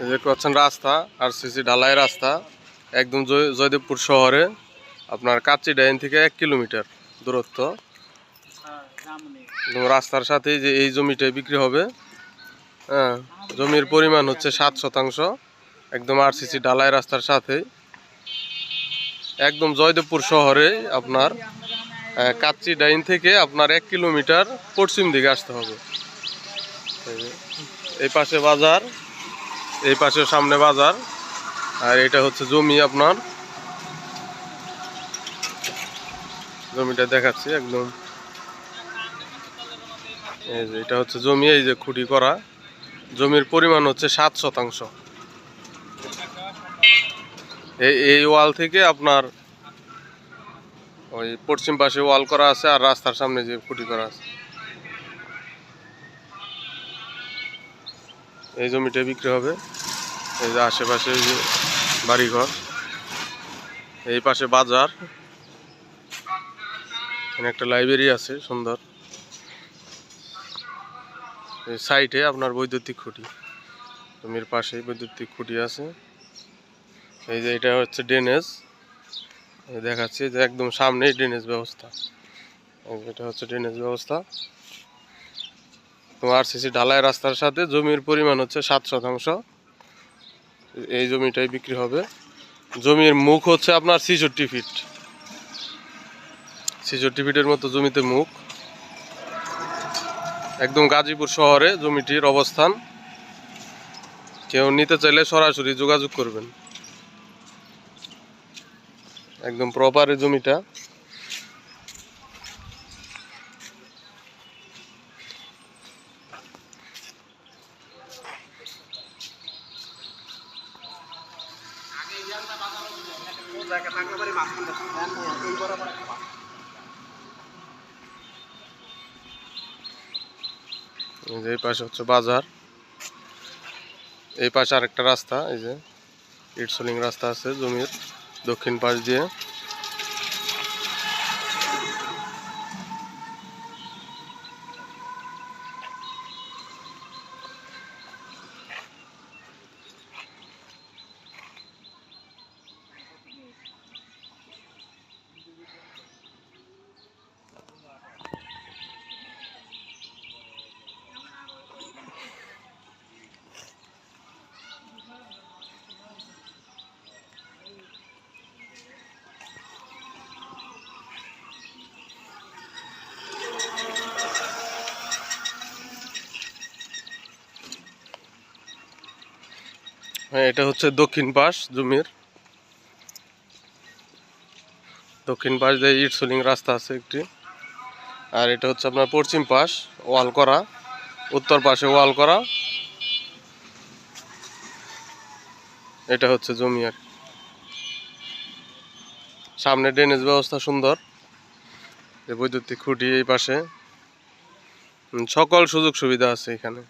এই দেখতে পাচ্ছেন রাস্তা আর সিসি ঢালাই রাস্তা, একদম জয়- জয়দেবপুর শহরে। আপনার কাচ্চি ডাইন থেকে এক কিলোমিটার দূরত্ব। রাস্তার সাথে যে এই জমিটাই বিক্রি হবে। হ্যাঁ জমির পরিমাণ হচ্ছে সাত শতাংশ। একদম আর আরসিসি ঢালাই রাস্তার সাথে একদম জয়দেবপুর শহরে আপনার কাচ্চি ডাইন থেকে আপনার এক কিলোমিটার পশ্চিম দিকে আসতে হবে। এই পাশে বাজার। এই পাশে সামনে বাজার। আর এটা হচ্ছে জমি আপনার। জমিটা দেখাচ্ছি একদম। এই যে, এটা হচ্ছে জমি, এই যে খুঁটি করা। জমির পরিমাণ হচ্ছে সাত শতাংশ। এই ওয়াল থেকে আপনার ওই পশ্চিম পাশে ওয়াল করা আছে আর রাস্তার সামনে যে খুঁটি করা আছে। এই জমিটা বিক্রি হবে। এই যে আশেপাশে যে বাড়িঘর, এই পাশে বাজার। এখানে একটা লাইব্রেরি আছে, সুন্দর। এই সাইডে আপনার বৈদ্যুতিক খুঁটি। জমির পাশেই বৈদ্যুতিক খুঁটি আছে। এই যে এটা হচ্ছে ড্রেনেজ। দেখাচ্ছি যে একদম সামনেই ড্রেনেজ ব্যবস্থা। এটা হচ্ছে ড্রেনেজ ব্যবস্থা। তো আরসিসি ঢালাই রাস্তার সাথে জমির পরিমাণ হচ্ছে সাত শতাংশ। এই জমিটাই বিক্রি হবে। জমির মুখ হচ্ছে আপনার ছিষট্টি ফিট। ছিষট্টি ফিটের মতো জমিতে মুখ। একদম গাজীপুর শহরে জমিটির অবস্থান। কেউ নিতে চাইলে সরাসরি যোগাযোগ করবেন। একদম প্রপার জমিটা। এই যে এই পাশে হচ্ছে বাজার। এই পাশে আরেকটা রাস্তা, এই যে ইটসলিং রাস্তা আছে জমির, দক্ষিণ পাশ দিয়ে। হ্যাঁ এটা হচ্ছে দক্ষিণ পাশ জমির। দক্ষিণ পাশ দিয়ে ইটসলিং রাস্তা আছে একটি। আর এটা হচ্ছে আপনার পশ্চিম পাশ ওয়াল করা উত্তর পাশে ওয়াল করা এটা হচ্ছে জমি আর। সামনে ড্রেনেজ ব্যবস্থা সুন্দর। বৈদ্যুতিক খুঁটি এই পাশে। সকল সুযোগ সুবিধা আছে এখানে।